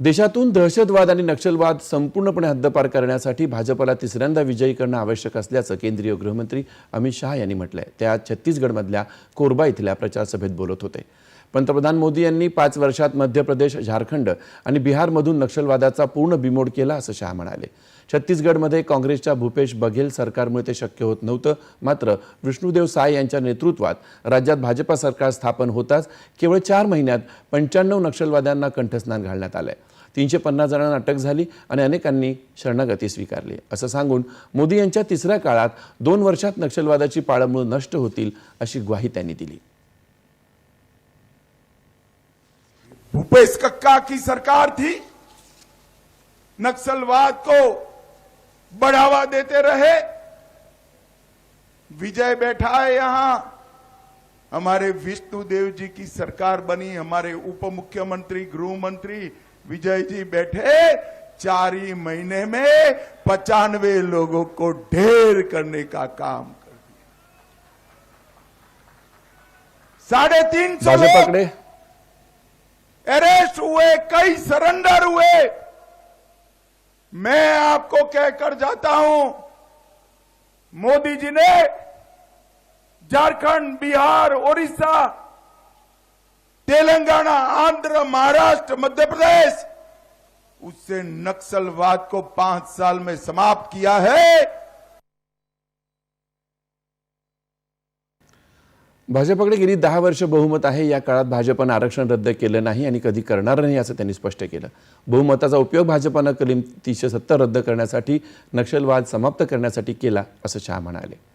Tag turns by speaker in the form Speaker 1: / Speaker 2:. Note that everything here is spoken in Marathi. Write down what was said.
Speaker 1: देशातून दहशतवाद आणि नक्षलवाद संपूर्णपणे हद्दपार करण्यासाठी भाजपला तिसऱ्यांदा विजयी करणं आवश्यक असल्याचं केंद्रीय गृहमंत्री अमित शहा यांनी म्हटलंय. ते आज छत्तीसगडमधल्या कोरबा इथल्या प्रचारसभेत बोलत होते. पंतप्रधान मोदी यांनी पाच वर्षात मध्य प्रदेश झारखंड आणि बिहारमधून नक्षलवादाचा पूर्ण बिमोड केला असं शहा म्हणाले. छत्तीसगडमध्ये काँग्रेसच्या भूपेश बघेल सरकारमुळे ते शक्य होत नव्हतं. मात्र विष्णुदेव साय यांच्या नेतृत्वात राज्यात भाजपा सरकार स्थापन होताच केवळ चार महिन्यात पंच्याण्णव नक्षलवाद्यांना कंठस्नान घालण्यात आलंय. तीनशे पन्नास जणांना अटक झाली आणि अनेकांनी शरणागती स्वीकारली. असं सांगून मोदी यांच्या तिसऱ्या काळात दोन वर्षात नक्षलवादाची पाळंमुळं नष्ट होतील अशी ग्वाही त्यांनी दिली.
Speaker 2: भूपेश कक्का की सरकार थी। नक्सलवाद को बढ़ावा देते रहे। विजय बैठा है यहाँ। हमारे विष्णुदेव जी की सरकार बनी हमारे उप मुख्यमंत्री गृह मंत्री विजय जी बैठे। चार ही महीने में पचानवे लोगों को ढेर करने का काम कर दिया। साढ़े तीन सौ
Speaker 1: भाजपाकडे
Speaker 2: अरेस्ट हुए, कई सरेंडर हुए। मैं आपको कहकर जाता हूँ, मोदी जी ने झारखंड, बिहार, ओडिशा, तेलंगाना, आंध्र, महाराष्ट्र, मध्य प्रदेश, उससे नक्सलवाद को पाँच साल में समाप्त किया है।
Speaker 1: भाजपकडे गेली दहा वर्ष बहुमत आहे. या काळात भाजपनं आरक्षण रद्द केलं नाही आणि कधी करणार नाही असं त्यांनी स्पष्ट केलं. बहुमताचा उपयोग भाजपनं कलम तीनशे सत्तर रद्द करण्यासाठी नक्षलवाद समाप्त करण्यासाठी केला असं शहा म्हणाले.